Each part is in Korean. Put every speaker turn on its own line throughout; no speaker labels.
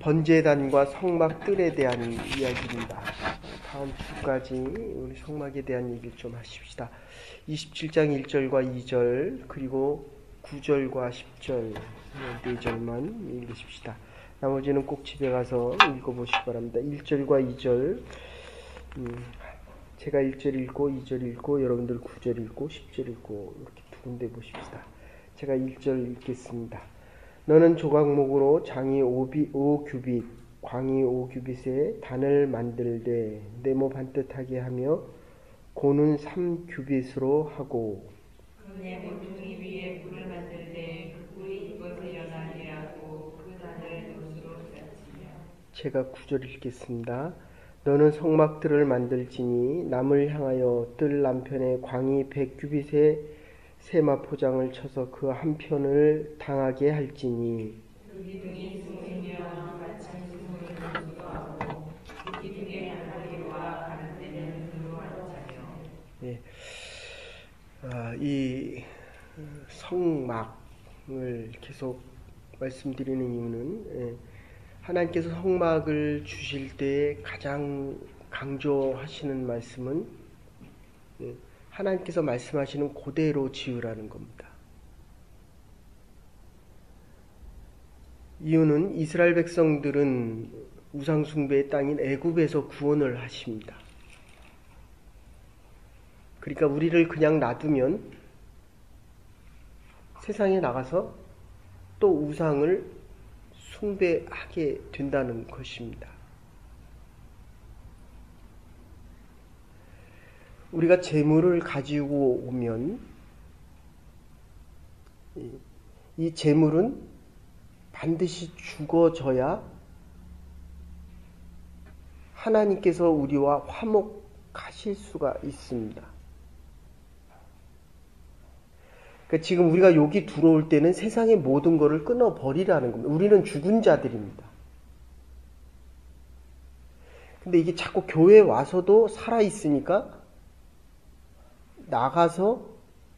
번제단과 성막들에 대한 이야기입니다. 다음 주까지 우리 성막에 대한 얘기를 좀 하십시다. 27장 1절과 2절 그리고 9절과 10절 4절만 읽으십시다. 나머지는 꼭 집에 가서 읽어보시기 바랍니다. 1절과 2절 음, 제가 1절 읽고 2절 읽고 여러분들 9절 읽고 10절 읽고 이렇게 두 군데 보십시다. 제가 1절 읽겠습니다. 너는 조각목으로 장이 5규빗, 광이 5규빗에 단을 만들되 네모 반듯하게 하며 고는 3규빗으로 하고
그그
제가 구절 읽겠습니다. 너는 성막들을 만들지니 남을 향하여 뜰 남편의 광이 100규빗에 세마 포장을 쳐서 그 한편을 당하게 할지니 예. 아, 이 성막을 계속 말씀드리는 이유는 예, 하나님께서 성막을 주실 때 가장 강조하시는 말씀은 예, 하나님께서 말씀하시는 그대로 지으라는 겁니다. 이유는 이스라엘 백성들은 우상숭배의 땅인 애굽에서 구원을 하십니다. 그러니까 우리를 그냥 놔두면 세상에 나가서 또 우상을 숭배하게 된다는 것입니다. 우리가 재물을 가지고 오면 이 재물은 반드시 죽어져야 하나님께서 우리와 화목하실 수가 있습니다. 그러니까 지금 우리가 여기 들어올 때는 세상의 모든 것을 끊어버리라는 겁니다. 우리는 죽은 자들입니다. 근데 이게 자꾸 교회에 와서도 살아있으니까 나가서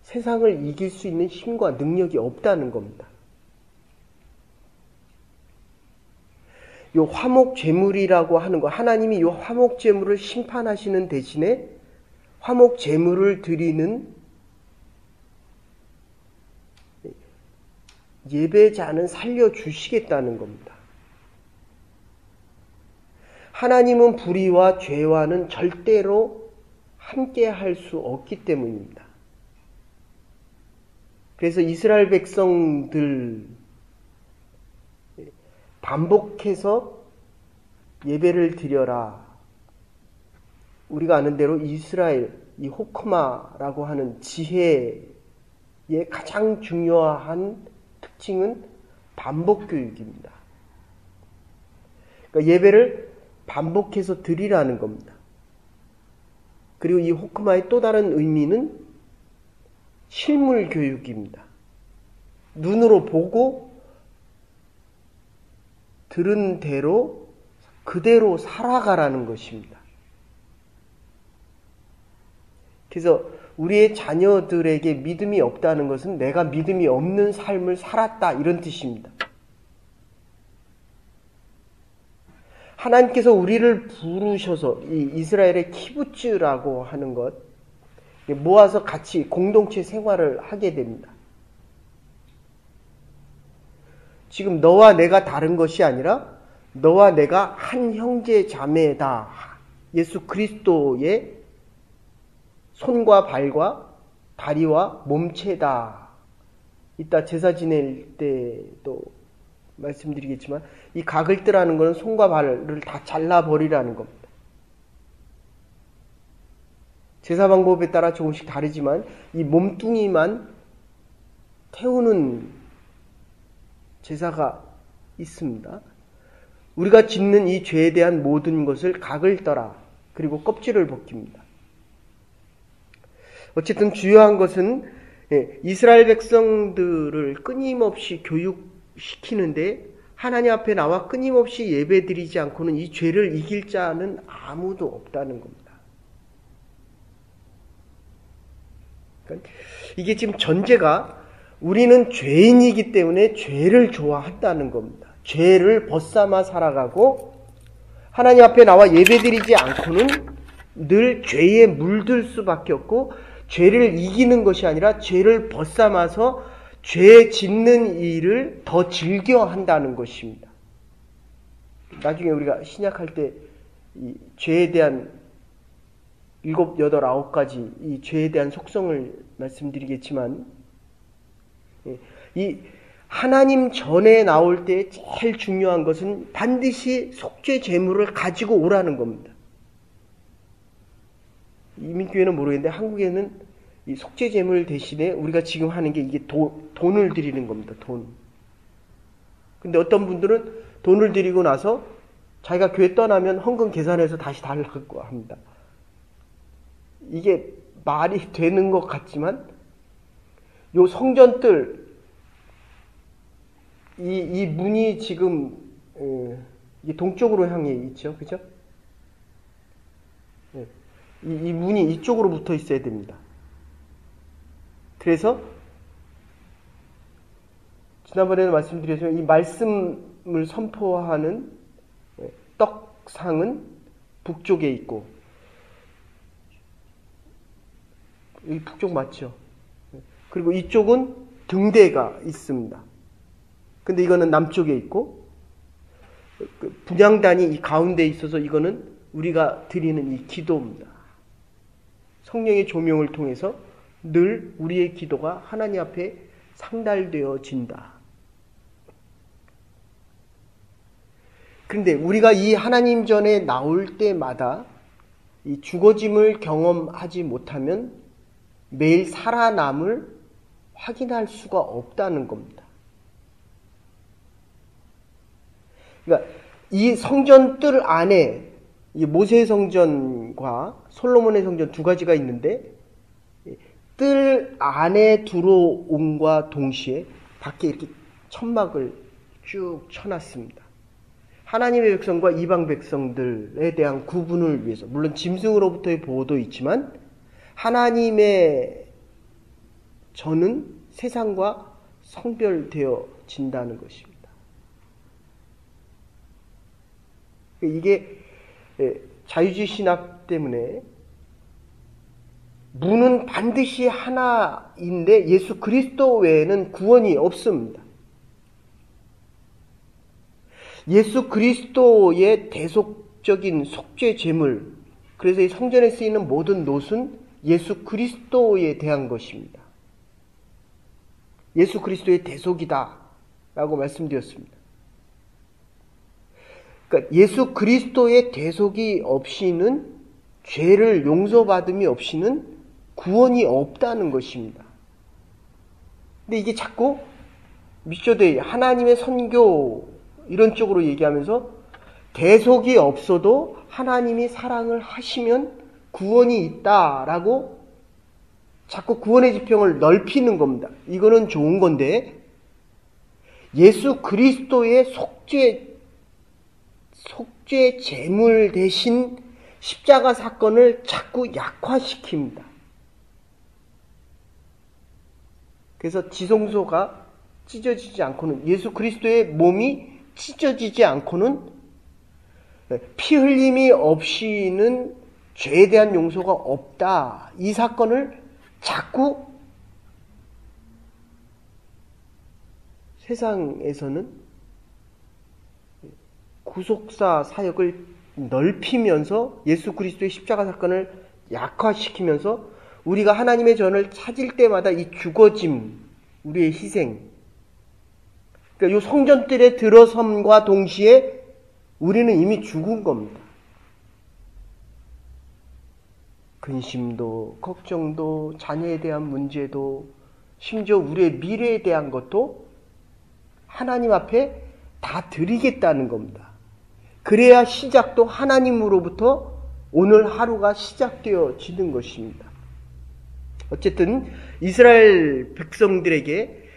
세상을 이길 수 있는 힘과 능력이 없다는 겁니다. 요 화목 제물이라고 하는 거 하나님이 요 화목 제물을 심판하시는 대신에 화목 제물을 드리는 예배자는 살려 주시겠다는 겁니다. 하나님은 불의와 죄와는 절대로 함께 할 수 없기 때문입니다. 그래서 이스라엘 백성들 반복해서 예배를 드려라. 우리가 아는 대로 이스라엘, 이 호크마라고 하는 지혜의 가장 중요한 특징은 반복 교육입니다. 그러니까 예배를 반복해서 드리라는 겁니다. 그리고 이 호크마의 또 다른 의미는 실물 교육입니다. 눈으로 보고 들은 대로 그대로 살아가라는 것입니다. 그래서 우리의 자녀들에게 믿음이 없다는 것은 내가 믿음이 없는 삶을 살았다 이런 뜻입니다. 하나님께서 우리를 부르셔서 이 이스라엘의 키부츠라고 하는 것 모아서 같이 공동체 생활을 하게 됩니다. 지금 너와 내가 다른 것이 아니라 너와 내가 한 형제 자매다. 예수 그리스도의 손과 발과 다리와 몸체다. 이따 제사 지낼 때도 말씀드리겠지만 이 각을 뜨라는 것은 손과 발을 다 잘라버리라는 겁니다. 제사 방법에 따라 조금씩 다르지만 이 몸뚱이만 태우는 제사가 있습니다. 우리가 짓는 이 죄에 대한 모든 것을 각을 떠라. 그리고 껍질을 벗깁니다. 어쨌든 주요한 것은 이스라엘 백성들을 끊임없이 교육 시키는데 하나님 앞에 나와 끊임없이 예배드리지 않고는 이 죄를 이길 자는 아무도 없다는 겁니다. 그러니까 이게 지금 전제가 우리는 죄인이기 때문에 죄를 좋아한다는 겁니다. 죄를 벗삼아 살아가고 하나님 앞에 나와 예배드리지 않고는 늘 죄에 물들 수밖에 없고 죄를 이기는 것이 아니라 죄를 벗삼아서 죄 짓는 일을 더 즐겨 한다는 것입니다. 나중에 우리가 신약할 때이 죄에 대한 일곱, 여덟, 아홉 가지 이 죄에 대한 속성을 말씀드리겠지만 예, 이 하나님 전에 나올 때 제일 중요한 것은 반드시 속죄 제물을 가지고 오라는 겁니다. 이민교회는 모르겠는데 한국에는 이 속죄 제물 대신에 우리가 지금 하는 게 이게 도, 돈을 드리는 겁니다. 돈. 근데 어떤 분들은 돈을 드리고 나서 자기가 교회 떠나면 헌금 계산해서 다시 달라고 합니다. 이게 말이 되는 것 같지만 요 성전들 이, 이 문이 지금 에, 이 동쪽으로 향해 있죠, 그죠? 예. 이, 이 문이 이쪽으로 붙어 있어야 됩니다. 그래서 지난번에도 말씀드렸지만 이 말씀을 선포하는 예, 떡상은 북쪽에 있고 이 북쪽 맞죠? 예. 그리고 이쪽은 등대가 있습니다. 근데 이거는 남쪽에 있고 그 분양단이 이 가운데 있어서 이거는 우리가 드리는 이 기도입니다. 성령의 조명을 통해서 늘 우리의 기도가 하나님 앞에 상달되어진다. 그런데 우리가 이 하나님 전에 나올 때마다 이 죽어짐을 경험하지 못하면 매일 살아남을 확인할 수가 없다는 겁니다. 그러니까 이 성전들 안에 이 모세 성전과 솔로몬의 성전 두 가지가 있는데 뜰 안에 들어온과 동시에 밖에 이렇게 천막을 쭉 쳐놨습니다. 하나님의 백성과 이방 백성들에 대한 구분을 위해서 물론 짐승으로부터의 보호도 있지만 하나님의 저는 세상과 성별되어진다는 것입니다. 이게 자유주의 신학 때문에 문은 반드시 하나인데 예수 그리스도 외에는 구원이 없습니다. 예수 그리스도의 대속적인 속죄 제물, 그래서 이 성전에 쓰이는 모든 노은 예수 그리스도에 대한 것입니다. 예수 그리스도의 대속이다. 라고 말씀드렸습니다. 그러니까 예수 그리스도의 대속이 없이는 죄를 용서받음이 없이는 구원이 없다는 것입니다. 근데 이게 자꾸 미쇼데이 하나님의 선교 이런 쪽으로 얘기하면서 대속이 없어도 하나님이 사랑을 하시면 구원이 있다라고 자꾸 구원의 지평을 넓히는 겁니다. 이거는 좋은 건데 예수 그리스도의 속죄 속죄 제물 대신 십자가 사건을 자꾸 약화시킵니다. 그래서 지성소가 찢어지지 않고는 예수 그리스도의 몸이 찢어지지 않고는 피 흘림이 없이는 죄에 대한 용서가 없다. 이 사건을 자꾸 세상에서는 구속사 사역을 넓히면서 예수 그리스도의 십자가 사건을 약화시키면서 우리가 하나님의 전을 찾을 때마다 이 죽어짐, 우리의 희생, 그러니까 이 성전들에 들어섬과 동시에 우리는 이미 죽은 겁니다. 근심도, 걱정도, 자녀에 대한 문제도, 심지어 우리의 미래에 대한 것도 하나님 앞에 다 드리겠다는 겁니다. 그래야 시작도 하나님으로부터 오늘 하루가 시작되어지는 것입니다. 어쨌든 이스라엘 백성들에게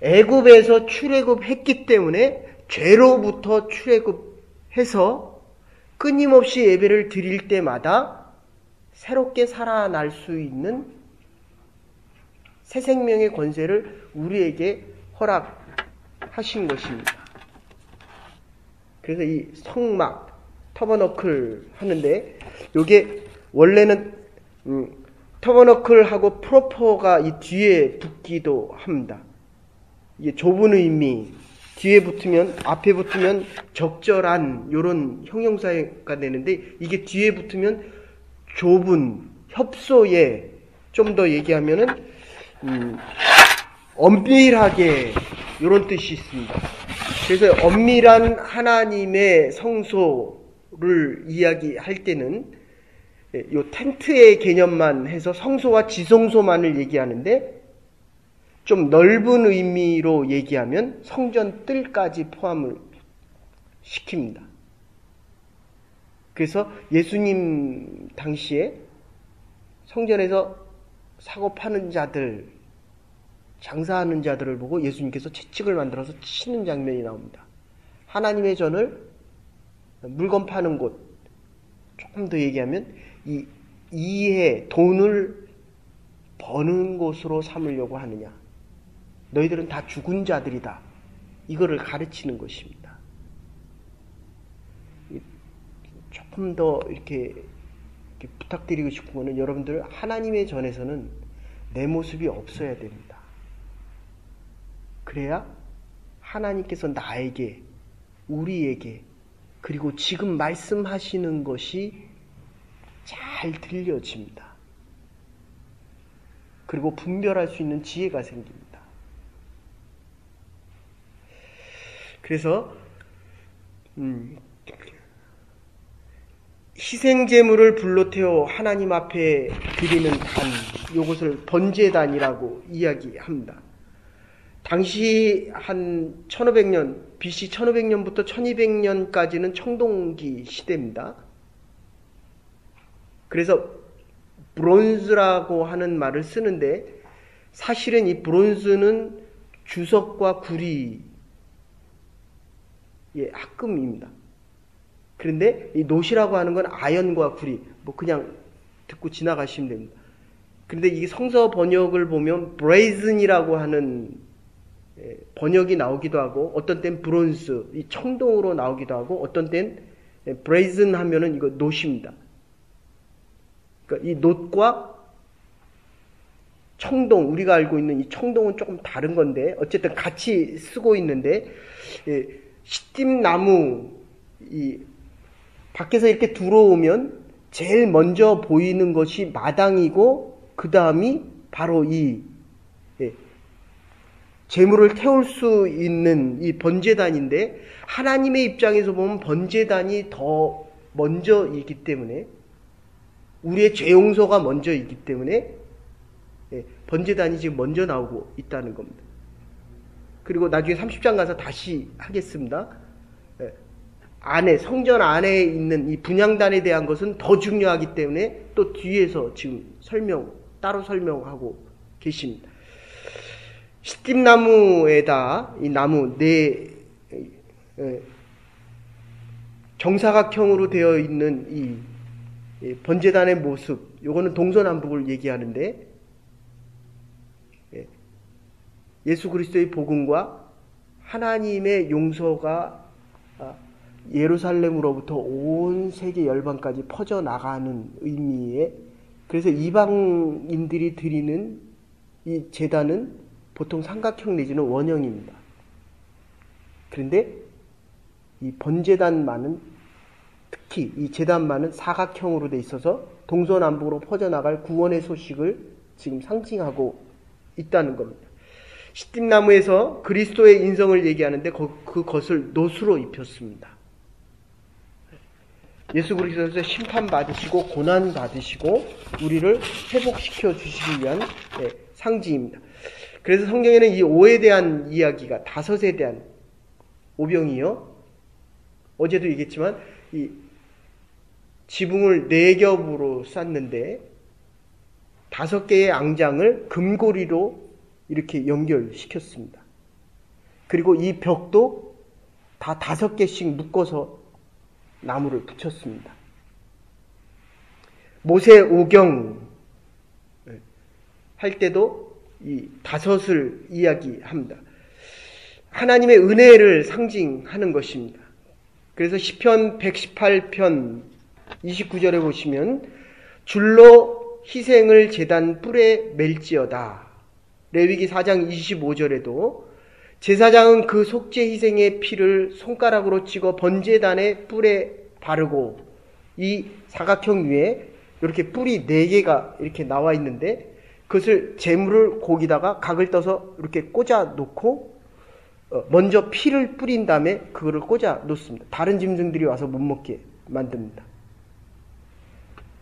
애굽에서 출애굽했기 때문에 죄로부터 출애굽해서 끊임없이 예배를 드릴 때마다 새롭게 살아날 수 있는 새 생명의 권세를 우리에게 허락하신 것입니다. 그래서 이 성막, 터버너클 하는데 요게 원래는 음, 터버너클하고 프로퍼가 이 뒤에 붙기도 합니다. 이게 좁은 의미, 뒤에 붙으면 앞에 붙으면 적절한 요런 형용사가 되는데 이게 뒤에 붙으면 좁은 협소에 좀 더 얘기하면은 음, 엄밀하게 요런 뜻이 있습니다. 그래서 엄밀한 하나님의 성소를 이야기할 때는 예, 요 텐트의 개념만 해서 성소와 지성소만을 얘기하는데 좀 넓은 의미로 얘기하면 성전 뜰까지 포함을 시킵니다. 그래서 예수님 당시에 성전에서 사고 파는 자들, 장사하는 자들을 보고 예수님께서 채찍을 만들어서 치는 장면이 나옵니다. 하나님의 전을 물건 파는 곳, 조금 더 얘기하면 이 이해, 돈을 버는 곳으로 삼으려고 하느냐. 너희들은 다 죽은 자들이다. 이거를 가르치는 것입니다. 조금 더 이렇게, 이렇게 부탁드리고 싶은 거는 여러분들 하나님의 전에서는 내 모습이 없어야 됩니다. 그래야 하나님께서 나에게, 우리에게, 그리고 지금 말씀하시는 것이 잘 들려집니다. 그리고 분별할 수 있는 지혜가 생깁니다. 그래서 음, 희생 제물을 불로 태워 하나님 앞에 드리는 단, 이것을 번제단이라고 이야기합니다. 당시 한 1500년, BC 1500년부터 1200년까지는 청동기 시대입니다. 그래서 브론즈라고 하는 말을 쓰는데 사실은 이 브론즈는 주석과 구리 예, 합금입니다. 그런데 이 노시라고 하는 건 아연과 구리, 뭐 그냥 듣고 지나가시면 됩니다. 그런데 이 성서 번역을 보면 브레이즌이라고 하는 예, 번역이 나오기도 하고 어떤 땐 브론스, 이 청동으로 나오기도 하고 어떤 땐 브레이즌 하면은 이거 노시입니다. 그러니까 이 놋과 청동, 우리가 알고 있는 이 청동은 조금 다른 건데 어쨌든 같이 쓰고 있는데 예, 시띠나무 이 밖에서 이렇게 들어오면 제일 먼저 보이는 것이 마당이고 그 다음이 바로 이 예, 재물을 태울 수 있는 이 번제단인데 하나님의 입장에서 보면 번제단이 더 먼저이기 때문에 우리의 죄 용서가 먼저이기 때문에 예, 번제단이 지금 먼저 나오고 있다는 겁니다. 그리고 나중에 30장 가서 다시 하겠습니다. 예. 안에 성전 안에 있는 이 분양단에 대한 것은 더 중요하기 때문에 또 뒤에서 지금 설명 따로 설명하고 계십니다. 시띠나무에다 이 나무 네 예, 정사각형으로 되어 있는 이 번제단의 모습, 요거는 동서남북을 얘기하는데 예수 그리스도의 복음과 하나님의 용서가 아, 예루살렘으로부터 온 세계 열방까지 퍼져 나가는 의미에 그래서 이방인들이 드리는 이 제단은 보통 삼각형 내지는 원형입니다. 그런데 이 번제단만은 특히 이 제단만은 사각형으로 돼 있어서 동서남북으로 퍼져나갈 구원의 소식을 지금 상징하고 있다는 겁니다. 시띠나무에서 그리스도의 인성을 얘기하는데 그것을 노수로 입혔습니다. 예수 그리스도에서 심판 받으시고 고난 받으시고 우리를 회복시켜 주시기 위한 네, 상징입니다. 그래서 성경에는 이 오에 대한 이야기가 다섯에 대한 오병이요. 어제도 얘기했지만 이 지붕을 네 겹으로 쌌는데 다섯 개의 앙장을 금고리로 이렇게 연결시켰습니다. 그리고 이 벽도 다 다섯 개씩 묶어서 나무를 붙였습니다. 모세 오경 할 때도 이 다섯을 이야기합니다. 하나님의 은혜를 상징하는 것입니다. 그래서 시편 118편 29절에 보시면 줄로 희생을 제단 뿔에 멜지어다. 레위기 4장 25절에도 제사장은 그 속죄 희생의 피를 손가락으로 찍어 번제단의 뿔에 바르고 이 사각형 위에 이렇게 뿔이 네 개가 이렇게 나와 있는데 그것을 재물을 고기다가 각을 떠서 이렇게 꽂아 놓고 어, 먼저 피를 뿌린 다음에 그거를 꽂아 놓습니다. 다른 짐승들이 와서 못 먹게 만듭니다.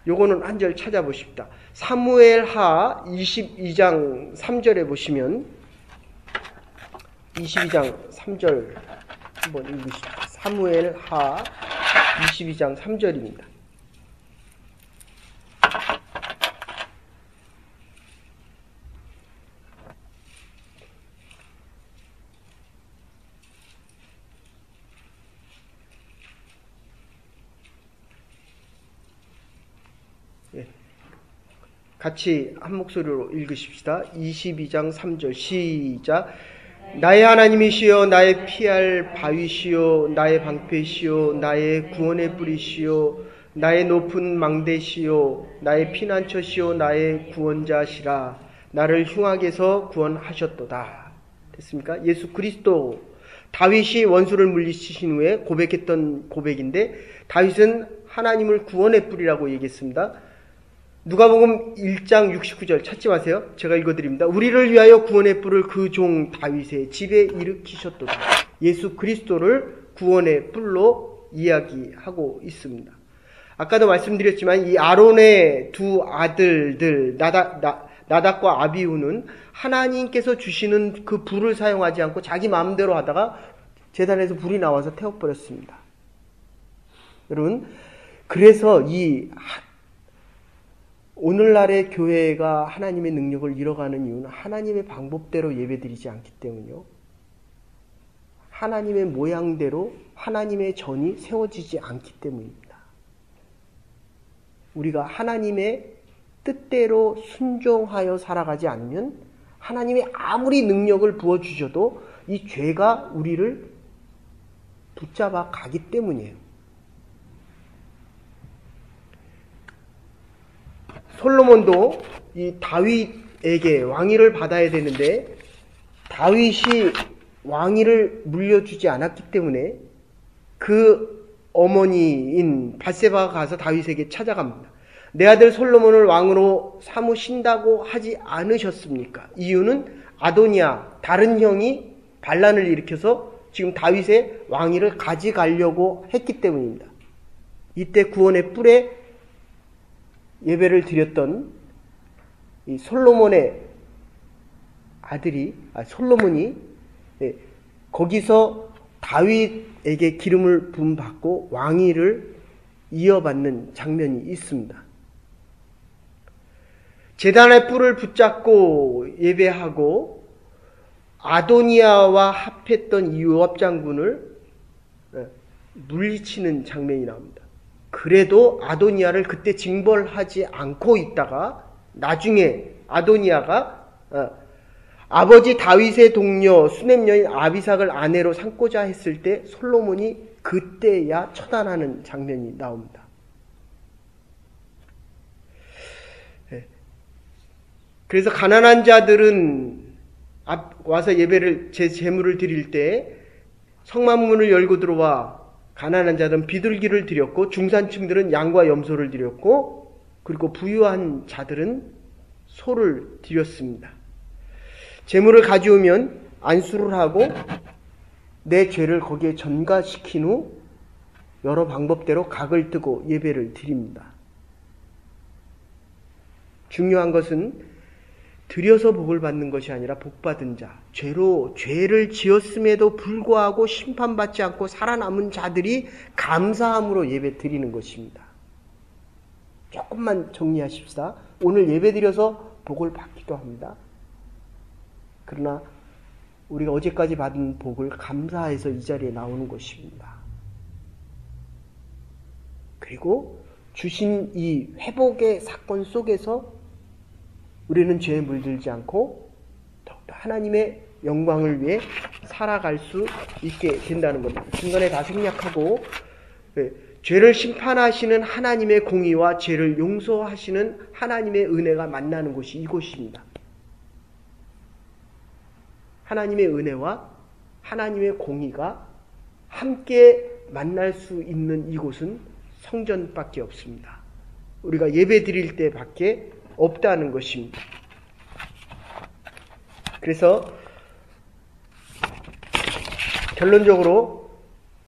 요거는 한 절 찾아보십시다. 사무엘 하 22장 3절에 보시면 22장 3절 한번 읽으십시오. 사무엘 하 22장 3절입니다. 같이 한 목소리로 읽으십시다. 22장 3절 시작. 나의 하나님이시여 나의 피할 바위시여 나의 방패시여 나의 구원의 뿌리시여 나의 높은 망대시여 나의 피난처시여 나의 구원자시라 나를 흉악에서 구원하셨도다. 됐습니까? 예수 그리스도 다윗이 원수를 물리치신 후에 고백했던 고백인데 다윗은 하나님을 구원의 뿌리라고 얘기했습니다. 누가복음 1장 69절 찾지 마세요. 제가 읽어드립니다. 우리를 위하여 구원의 뿔을 그 종 다윗의 집에 일으키셨도다. 예수 그리스도를 구원의 뿔로 이야기하고 있습니다. 아까도 말씀드렸지만 이 아론의 두 아들들 나다, 나, 나닥과 아비우는 하나님께서 주시는 그 불을 사용하지 않고 자기 마음대로 하다가 재단에서 불이 나와서 태워버렸습니다. 여러분, 그래서 이 오늘날의 교회가 하나님의 능력을 잃어가는 이유는 하나님의 방법대로 예배드리지 않기 때문이요. 하나님의 모양대로 하나님의 전이 세워지지 않기 때문입니다. 우리가 하나님의 뜻대로 순종하여 살아가지 않으면 하나님이 아무리 능력을 부어주셔도 이 죄가 우리를 붙잡아 가기 때문이에요. 솔로몬도 이 다윗에게 왕위를 받아야 되는데 다윗이 왕위를 물려주지 않았기 때문에 그 어머니인 바세바가 가서 다윗에게 찾아갑니다. 내 아들 솔로몬을 왕으로 삼으신다고 하지 않으셨습니까? 이유는 아도니아 다른 형이 반란을 일으켜서 지금 다윗의 왕위를 가져가려고 했기 때문입니다. 이때 구원의 뿔에 예배를 드렸던 이 솔로몬의 아들이 아, 솔로몬이 예, 거기서 다윗에게 기름을 부 받고 왕위를 이어받는 장면이 있습니다. 재단의 뿔을 붙잡고 예배하고 아도니아와 합했던 유업 장군을 예, 물리치는 장면이 나옵니다. 그래도 아도니아를 그때 징벌하지 않고 있다가 나중에 아도니아가 어, 아버지 다윗의 동료 수냄 여인 아비삭을 아내로 삼고자 했을 때 솔로몬이 그때야 처단하는 장면이 나옵니다. 예. 그래서 가난한 자들은 와서 예배를 제 재물을 드릴 때 성만문을 열고 들어와 가난한 자들은 비둘기를 드렸고 중산층들은 양과 염소를 드렸고 그리고 부유한 자들은 소를 드렸습니다. 재물을 가져오면 안수를 하고 내 죄를 거기에 전가시킨 후 여러 방법대로 각을 뜨고 예배를 드립니다. 중요한 것은 드려서 복을 받는 것이 아니라 복 받은 자, 죄로 죄를 지었음에도 불구하고 심판받지 않고 살아남은 자들이 감사함으로 예배 드리는 것입니다. 조금만 정리하십시다. 오늘 예배 드려서 복을 받기도 합니다. 그러나 우리가 어제까지 받은 복을 감사해서 이 자리에 나오는 것입니다. 그리고 주신 이 회복의 사건 속에서 우리는 죄에 물들지 않고 더욱더 하나님의 영광을 위해 살아갈 수 있게 된다는 겁니다. 중간에 다 생략하고 예, 죄를 심판하시는 하나님의 공의와 죄를 용서하시는 하나님의 은혜가 만나는 곳이 이곳입니다. 하나님의 은혜와 하나님의 공의가 함께 만날 수 있는 이곳은 성전밖에 없습니다. 우리가 예배 드릴 때밖에 없다는 것입니다. 그래서 결론적으로